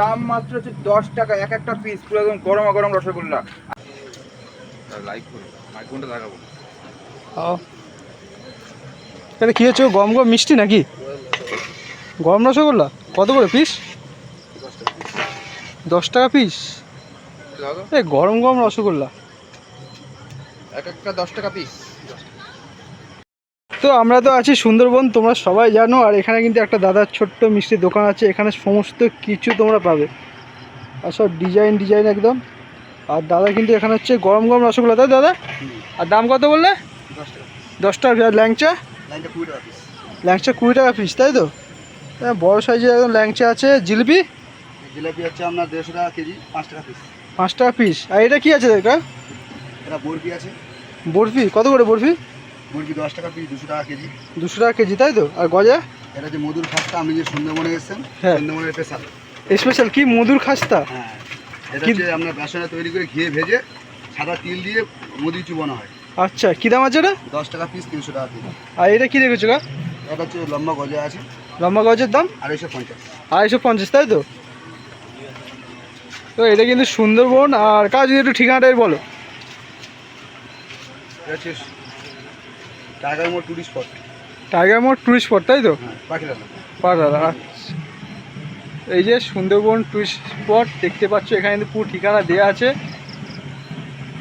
দাম মাত্র হচ্ছে দশ টাকা এক একটা পিস পুরো একদম গরমা গরম রসগোল্লা। লাইক করুন মাইক্রোফোনটা লাগাবো। ও। এটা কী হচ্ছে গম গম মিষ্টি নাকি? গরম রসগোল্লা? কত করে পিস দশ টাকা পিস এ গরম গরম রসগোল্লা। এক একটা দশ টাকা পিস তো আমরা তো আছি সুন্দরবন তোমরা সবাই জানো আর এখানে কিন্তু একটা দাদার ছোট্ট মিষ্টির দোকান আছে এখানে সমস্ত কিছু তোমরা পাবে। আর সব ডিজাইন ডিজাইন একদম। আর দাদা কিন্তু এখানে হচ্ছে গরম গরম রসগোল্লা তাই দাদা? আর দাম কত বললে? দশ টাকা আর ল্যাংচা? ল্যাংচা কুড়ি টাকা পিস তাই তো? হ্যাঁ, বড় সাইজের একদম ল্যাংচা আছে জিলিপি? জিলাপি হচ্ছে আপনার দেড়শো টাকা কেজি পাঁচ টাকা পিস পাঁচ টাকা পিস আর এটা কি আছে এটা? এটা বরফি আছে। বরফি? কত করে বরফি? মুরগি দশ টাকা পিস দুশো টাকা কেজি। দুশো টাকা কেজি তাই তো? আর গজা? এটা হচ্ছে মধুর খাস্তা আপনি যে সুন্দরবনে এসেছেন হ্যাঁ। সুন্দরবনের স্পেশাল স্পেশাল কি? মধুর খাস্তা? হ্যাঁ। এটা হচ্ছে আপনার বেসনে তৈরি করে ঘিয়ে ভেজে সাদা তিল দিয়ে মধু চুবানো হয়। আচ্ছা কী দাম আছে এটা? দশ টাকা পিস তিনশো টাকা পিস আর এটা কি রেখেছো গা? এটা হচ্ছে লম্বা গজা আছে। লম্বা গজের দাম? আড়াইশো পঞ্চাশ। আড়াইশো পঞ্চাশ তাই তো? তো এটা কিন্তু সুন্দরবন আর কাজ যদি একটু ঠিকানাটাই বলো। Tiger Mor tourist spot tiger Mor tourist spot তাই তো? হ্যাঁ পাখিরা আচ্ছা। এই যে সুন্দরবন টুরিস্ট স্পট দেখতে পাচ্ছ এখানে কিন্তু পুরো ঠিকানা দেওয়া আছে।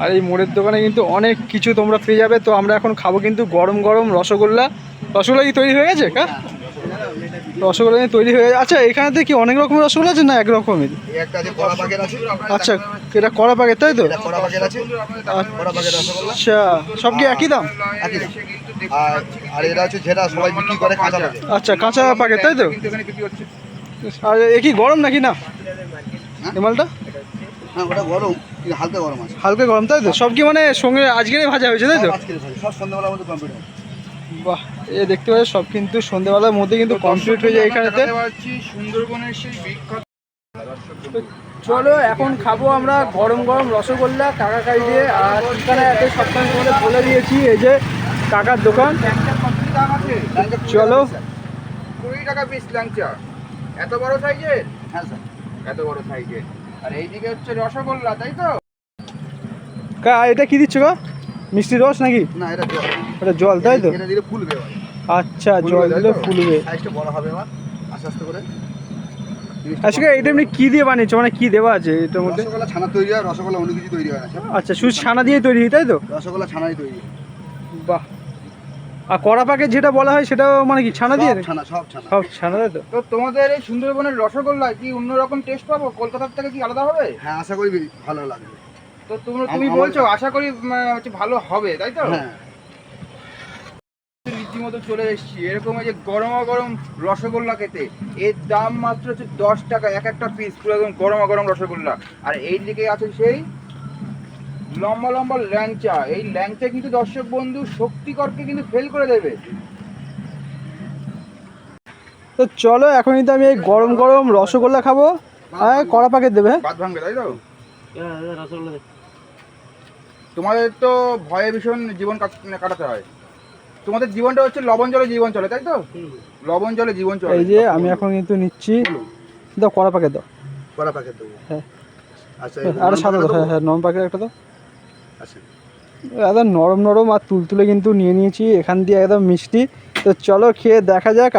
আর এই মোড়ের দোকানে কিন্তু অনেক কিছু তোমরা পেয়ে যাবে। তো আমরা এখন খাব কিন্তু গরম গরম রসগোল্লা। রসগোল্লা কি তৈরি হয়ে গেছে কা? রসগোল্লা। কি তৈরি হয়ে আচ্ছা এখানেতে কি অনেক রকমের রসগোল্লা আছে না এক রকমের? এই একটা আছে কড়া পাকের আছে আচ্ছা এটা কড়া প্যাকেট তাই তো? রসগোল্লা আচ্ছা সব কি একই দাম? একই দাম। আর আর এটা হচ্ছে যেটা সবাই বিক্রি করে কাঁচা পাকে। আচ্ছা কাঁচা প্যাকেট তাই তো? আর এ কি গরম নাকি না? মালটা? হ্যাঁ ওটা গরম হালকা গরম আছে। হালকা গরম তাই তো? সব কি মানে সঙ্গে আজকেরই ভাজা হয়েছে তাই তো? সব সন্ধ্যাবেলার মধ্যে কমপ্লিট হবে। বাহ এ দেখতে পাচ্ছ সব কিন্তু সন্ধ্যেবেলার মধ্যে কিন্তু কমপ্লিট হয়ে যায় এখানেতে। সুন্দরবনের সেই বিখ্যাত চলো এখন খাব আমরা গরম গরম রসগোল্লা কাকা কাই দিয়ে। আর ঠিকানা এত তোমাদের বলে দিয়েছি এই যে কাকার দোকান। দাম আছে চলো। কুড়ি টাকা পিস ল্যাংচা। এত বড় সাইজের হ্যাঁ স্যার। এত বড় সাইজের আর এইদিকে হচ্ছে রসগোল্লা তাই তো? কা এটা কি দিচ্ছ গা? মিষ্টি রস নাকি? না এটা জল। এটা জল তাই তো? এটা দিলে ফুলবে আচ্ছা জল তাই দিলে তো? ফুলবে। সাইজটা বড় হবে আস্তে আস্তে করে। আজকে এটা এমনি কি দিয়ে বানিয়েছো? মানে কি দেওয়া আছে এটার মধ্যে? রসগোল্লা ছানা তৈরি হয় রসগোল্লা অন্য কিছু তৈরি হয় না আচ্ছা শুধু ছানা দিয়ে তৈরি তাই তো? রসগোল্লা ছানাই তৈরি। বাহ। আর কড়া প্যাকেট যেটা বলা হয় সেটাও মানে কি ছানা দিয়ে? সব ছানা সব ছানা। সব ছানা তাই তো? তো তোমাদের এই সুন্দরবনের রসগোল্লা কি অন্যরকম টেস্ট পাবো? কলকাতার থেকে কি আলাদা হবে? হ্যাঁ আশা করি ভালো লাগবে। তো তোমরা তুমি বলছো আশা করি হচ্ছে ভালো হবে তাই তো? হ্যাঁ। রীতিমতো চলে এসেছি। এরকম এই যে গরমা গরম রসগোল্লা খেতে এর দাম মাত্র হচ্ছে দশ টাকা এক একটা পিস পুরো একদম গরমা গরম রসগোল্লা। আর এই দিকে আছে সেই লম্বা লম্বা ল্যাংচা। এই ল্যাংচা কিন্তু দর্শক বন্ধু শক্তিকরকে কিন্তু ফেল করে দেবে। তো চলো এখন কিন্তু আমি এই গরম গরম রসগোল্লা খাব। হ্যাঁ কড়া প্যাকেট দেবে হ্যাঁ? বাদ ভাঙবে তাই তো? তোমাদের তো ভয়ে ভীষণ জীবন কাটাতে হয়। তোমাদের জীবনটা হচ্ছে লবণ জলে জীবন চলে তাই তো? লবণ জলে জীবন চলে। এই যে আমি এখন কিন্তু নিচ্ছি। দাও কড়া প্যাকেট দাও। কড়া প্যাকেট দেবো। হ্যাঁ। আচ্ছা আর সাদা দাও হ্যাঁ হ্যাঁ নরম প্যাকেট একটা দাও। আচ্ছা। একদম নরম নরম আর তুলতুলে কিন্তু নিয়ে নিয়েছি এখান দিয়ে একদম মিষ্টি। তো চলো খেয়ে দেখা যাক।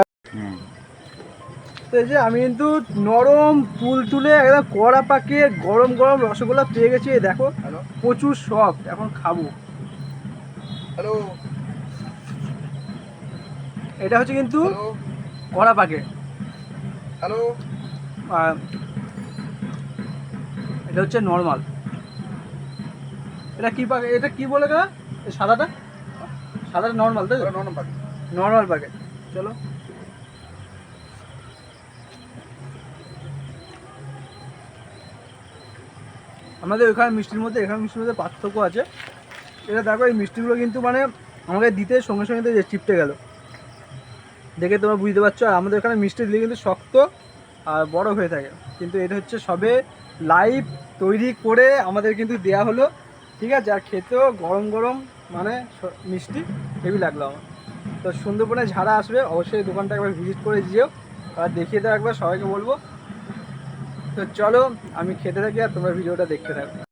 তো এই যে আমি কিন্তু নরম তুলতুলে একদম কড়া পাকিয়ে গরম গরম রসগোল্লা পেয়ে গেছি দেখো। প্রচুর সফট এখন খাব। হ্যালো এটা হচ্ছে কিন্তু কড়া পাকে। হ্যালো এটা হচ্ছে নর্মাল এটা কি পাকে এটা কি বলে গা? সাদাটা? সাদাটা নর্মাল তাই তো? নরম পাখি। নর্মাল প্যাকেট চলো। আমাদের ওখানে মিষ্টির মধ্যে এখানে মিষ্টির মধ্যে পার্থক্য আছে। এটা দেখো এই মিষ্টিগুলো কিন্তু মানে আমাকে দিতে সঙ্গে সঙ্গে তো চিপটে গেল। দেখে তোমরা বুঝতে পারছ আর আমাদের এখানে মিষ্টি দিলে কিন্তু শক্ত আর বড় হয়ে থাকে। কিন্তু এটা হচ্ছে সবে লাইভ তৈরি করে আমাদের কিন্তু দেয়া হলো। ঠিক আছে, আর খেতেও গরম গরম মানে মিষ্টি হেভি লাগল আমার। তো সুন্দরবনে ঝাড়া আসবে, অবশ্যই দোকানটা একবার ভিজিট করে যেও, আর দেখিয়ে দাও একবার, সবাইকে বলব। তো চলো, আমি খেতে থাকি আর তোমার ভিডিওটা দেখতে থাকো।